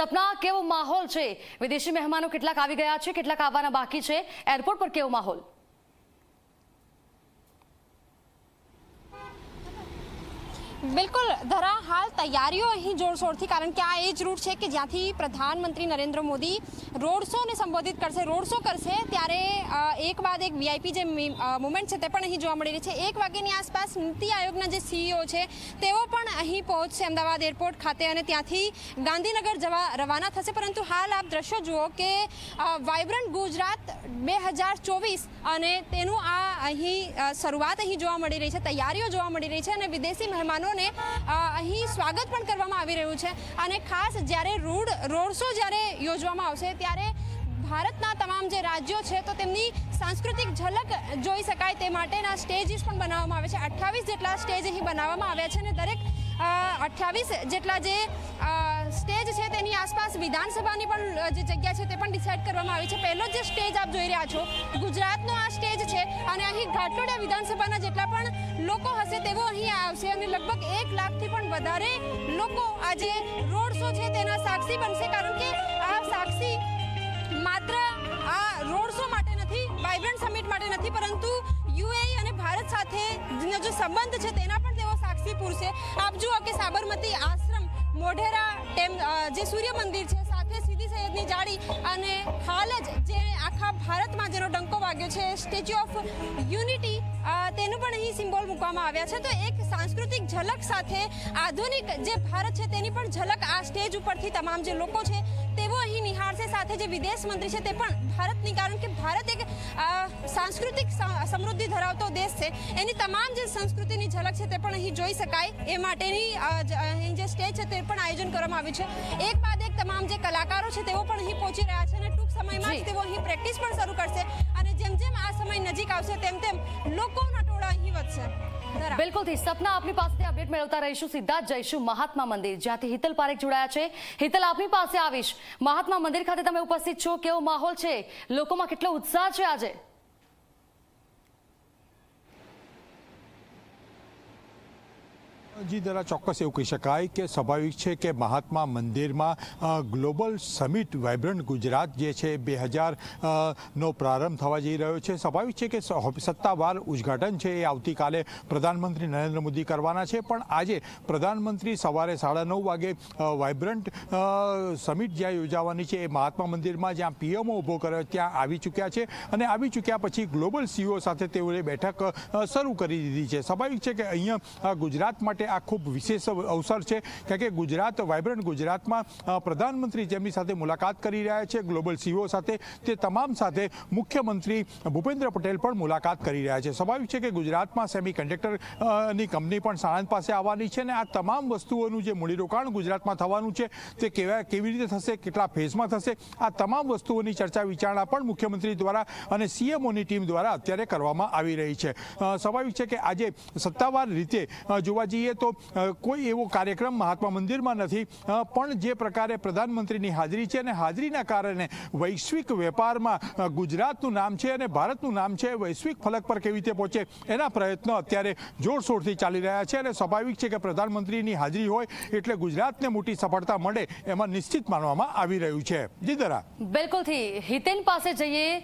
સપના કેવો માહોલ છે? વિદેશી મહેમાનો કેટલાક આવી ગયા છે, કેટલાક આવવાના બાકી છે. એરપોર્ટ પર કેવો માહોલ? બિલકુલ, ધરા હાલ તૈયારીઓ અહીં જોરશોરથી, કારણ કે આ એ જ રૂટ છે કે જ્યાંથી પ્રધાનમંત્રી નરેન્દ્ર મોદી રોડ શોને સંબોધિત કરશે, રોડ શો કરશે, ત્યારે એક બાદ એક વીઆઈપી જે મુમેન્ટ છે તે પણ અહીં જોવા મળી રહી છે. એક વાગ્યાની આસપાસ નીતિ આયોગના જે સીઈઓ છે, તેઓ પણ અહીં પહોંચશે અમદાવાદ એરપોર્ટ ખાતે અને ત્યાંથી ગાંધીનગર જવા રવાના થશે. પરંતુ હાલ આપ દ્રશ્યો જુઓ કે વાઇબ્રન્ટ ગુજરાત બે હજાર ચોવીસ અને તેનું આ અહીં શરૂઆત અહીં જોવા મળી રહી છે, તૈયારીઓ જોવા મળી રહી છે અને વિદેશી મહેમાનોને અ, અહીં સ્વાગત પણ કરવામાં આવી રહ્યું છે. અને ખાસ જ્યારે રોડ રોડ શો જ્યારે યોજવામાં આવશે ત્યારે ભારતના તમામ જે રાજ્યો છે તો તેમની સાંસ્કૃતિક ઝલક જોઈ શકાય તે માટેના સ્ટેજીસ પણ બનાવવામાં આવે છે. અઠ્ઠાવીસ જેટલા સ્ટેજ અહીં બનાવવામાં આવ્યા છે અને દરેક અઠ્ઠાવીસ જેટલા જે સ્ટેજ છે તેની આસપાસ વિધાનસભાની પણ જે જગ્યા છે તે પણ ડિસાઇડ કરવામાં આવી છે. પહેલો જે સ્ટેજ આપ જોઈ રહ્યા છો, ગુજરાતનો આ સ્ટેજ છે અને અહીં ઘાટલોડિયા વિધાનસભાના જેટલા પણ લોકો હશે તેઓ અહીં આવશે અને લગભગ એક લાખથી પણ વધારે લોકો આજે રોડ શો છે તેના સાક્ષી બનશે, કારણ કે આ સાક્ષી માત્ર આ રોડ શો માટે નથી વાઇબ્રન્ટ સમિટ માટે નથી, પરંતુ યુએઈ અને ભારત સાથે જે સંબંધ છે તેના પણ તેઓ સાક્ષી પૂરશે. આપ જુઓ કે સાબરમતી આશ્રમ મોઢેરા ટેમ જે સૂર્ય મંદિર છે, સાથે સીધી સૈયદની જાળી અને હાલ જ જે આખા ભારતમાં જેનો ડંકો વાગ્યો છે, સ્ટેચ્યુ ઓફ યુનિટી તેનું પણ અહીં સિમ્બોલ મૂકવામાં આવ્યા છે. તો એક સાંસ્કૃતિક ઝલક સાથે આધુનિક જે ભારત છે, તેની પણ ઝલક આ સ્ટેજ ઉપરથી તમામ જે લોકો છે તેઓ અહીં નિહાળશે સાથે જે વિદેશ મંત્રી છે તે પણ ભારતની કારણ કે ભારત એક સાંસ્કૃતિક સમૃદ્ધિ ધરાવતો દેશ છે. એની તમામ જે સંસ્કૃતિની ઝલક છે તે પણ અહીં જોઈ શકાય. એ માટેની અહીં જે સ્ટેજ છે તે પણ આયોજન કરવામાં આવ્યું છે. એક બાદ એક તમામ જે કલાકારો છે તેઓ પણ અહીં પહોંચી રહ્યા છે અને ટૂંક સમયમાં જ. તેઓ અહીં પ્રેક્ટિસ પણ શરૂ કરશે. અને જેમ જેમ આ સમય નજીક આવશે તેમ તેમ લોકોના ટોળા અહીં વધશે. બિલકુલથી સપના આપની પાસેથી અપડેટ મેળવતા રહીશું. સીધા જ જઈશું મહાત્મા મંદિર, જ્યાંથી હિતલ પારેખ જોડાયા છે. હિતલ, આપની પાસે આવીશ. મહાત્મા મંદિર ખાતે તમે ઉપસ્થિત છો. કેવો માહોલ છે? લોકોમાં કેટલો ઉત્સાહ છે આજે? જી, જરા ચોક્કસ એવું કહી શકાય કે સ્વાભાવિક છે કે મહાત્મા મંદિરમાં ગ્લોબલ સમિટ વાઇબ્રન્ટ ગુજરાત જે છે બે હજાર નો પ્રારંભ થવા જઈ રહ્યો છે. સ્વાભાવિક છે કે સત્તાવાર ઉદ્ઘાટન છે એ આવતીકાલે પ્રધાનમંત્રી નરેન્દ્ર મોદી કરવાના છે. પણ આજે પ્રધાનમંત્રી સવારે સાડા નવ વાગે વાઇબ્રન્ટ સમિટ જ્યાં યોજાવાની છે એ મહાત્મા મંદિરમાં જ્યાં પીએમઓ ઊભો કર્યો ત્યાં આવી ચૂક્યા છે. અને આવી ચૂક્યા પછી ગ્લોબલ સીઓ સાથે તેઓએ બેઠક શરૂ કરી દીધી છે. સ્વાભાવિક છે કે અહીંયા ગુજરાત માટે આ ખૂબ વિશેષ અવસર છે. કારણ કે ગુજરાત વાઇબ્રન્ટ ગુજરાતમાં પ્રધાનમંત્રી જેમની સાથે મુલાકાત કરી રહ્યા છે ગ્લોબલ સીઓ સાથે, તે તમામ સાથે મુખ્યમંત્રી ભૂપેન્દ્ર પટેલ પણ મુલાકાત કરી રહ્યા છે. સ્વાભાવિક છે કે ગુજરાતમાં સેમી ની કંપની પણ સાણંદ પાસે આવવાની છે અને આ તમામ વસ્તુઓનું જે મૂડીરોકાણ ગુજરાતમાં થવાનું છે, તે કેવા, કેવી રીતે થશે, કેટલા ફેઝમાં થશે, આ તમામ વસ્તુઓની ચર્ચા વિચારણા પણ મુખ્યમંત્રી દ્વારા અને સીએમઓની ટીમ દ્વારા અત્યારે કરવામાં આવી રહી છે. સ્વાભાવિક છે કે આજે સત્તાવાર રીતે જોવા જઈએ તો કોઈ એવો કાર્યક્રમ મહાત્મા મંદિરમાં નથી પણ જે પ્રકારે પ્રધાનમંત્રીની હાજરી છે અને હાજરીના કારણે વૈશ્વિક વેપારમાં ગુજરાતનું નામ છે અને ભારતનું નામ છે, વૈશ્વિક ફલક પર કેવી રીતે પહોંચે, એના પ્રયત્નો અત્યારે જોરશોરથી ચાલી રહ્યા છે અને સ્વાભાવિક છે કે પ્રધાનમંત્રીની હાજરી હોય એટલે ગુજરાતને મોટી સફળતા મળે એમાં નિશ્ચિત માનવામાં આવી રહ્યું છે. જીદરા બિલકુલથી હિતેન પાસે જઈએ